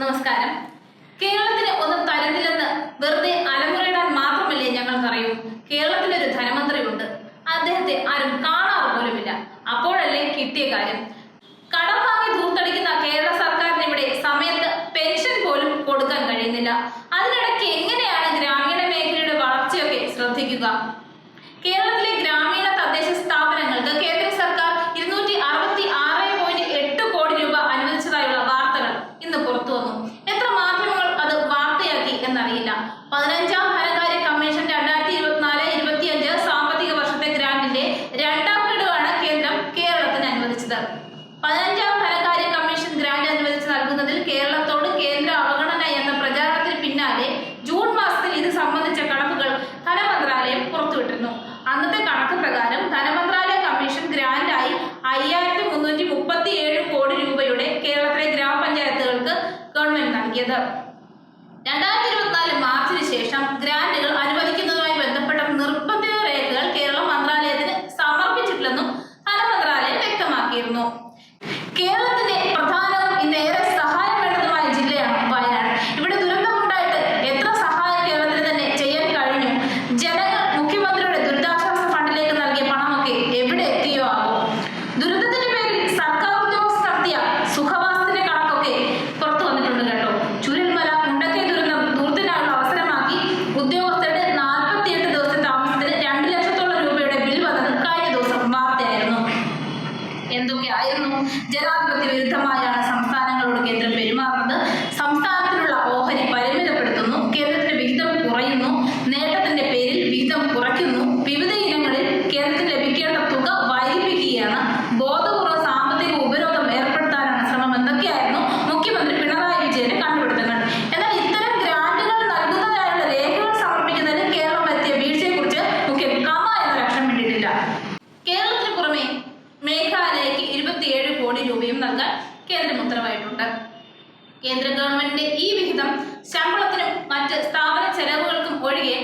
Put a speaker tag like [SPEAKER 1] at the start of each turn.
[SPEAKER 1] നമസ്കാരം. കേരളത്തിന് ഒന്നും തരുന്നില്ലെന്ന് വെറുതെ അലമുറയിടാൻ മാത്രമല്ലേ ഞങ്ങൾക്കറിയൂ. കേരളത്തിലൊരു ധനമന്ത്രിയുണ്ട്. അദ്ദേഹത്തെ ആരും കാണാറ് പോലുമില്ല. അപ്പോഴല്ലേ കിട്ടിയ കാര്യം. കടം വാങ്ങി ധൂർത്തടിക്കുന്ന കേരള സർക്കാരിന് ഇവിടെ സമയത്ത് പെൻഷൻ പോലും കൊടുക്കാൻ കഴിയുന്നില്ല. അതിനിടയ്ക്ക് എങ്ങനെയാണ് ഗ്രാമീണ മേഖലയുടെ വളർച്ചയൊക്കെ ശ്രദ്ധിക്കുക? കേരളത്തിലെ ഗ്രാമീണ തദ്ദേശ സ്ഥാപനങ്ങൾക്ക് പതിനഞ്ചാം ധനകാര്യ കമ്മീഷൻ രണ്ടായിരത്തി ഇരുപത്തിനാല് ഇരുപത്തിയഞ്ച് സാമ്പത്തിക വർഷത്തെ ഗ്രാന്റിന്റെ രണ്ടാം ഗഡുവാണ് കേന്ദ്രം കേരളത്തിന് അനുവദിച്ചത്. പതിനഞ്ചാം ധനകാര്യ കമ്മീഷൻ ഗ്രാന്റ് അനുവദിച്ച് നൽകുന്നതിൽ കേരളത്തോട് കേന്ദ്ര അവഗണന എന്ന പ്രചാരണത്തിന് പിന്നാലെ ജൂൺ മാസത്തിൽ ഇത് സംബന്ധിച്ച കണക്കുകൾ ധനമന്ത്രാലയം പുറത്തുവിട്ടിരുന്നു. അന്നത്തെ കണക്ക് പ്രകാരം ധനമന്ത്രാലയ കമ്മീഷൻ ഗ്രാന്റായി അയ്യായിരത്തി മുന്നൂറ്റി മുപ്പത്തി ഏഴ് കോടി രൂപയുടെ കേരളത്തിലെ ഗ്രാമപഞ്ചായത്തുകൾക്ക് ഗവൺമെന്റ് നൽകിയത്. രണ്ടായിരത്തി ജനാധിപത്യ വിരുദ്ധമായാണ് സംസ്ഥാനങ്ങളോട് കേന്ദ്രം പെരുമാറുന്നത്. സംസ്ഥാനത്തിനുള്ള നൽകാൻ കേന്ദ്രം ഉത്തരവായിട്ടുണ്ട് കേന്ദ്ര ഗവൺമെന്റിന്റെ ഈ വിഹിതം ശമ്പളത്തിനും മറ്റ് സ്ഥാപന ചെലവുകൾക്കും ഒഴികെ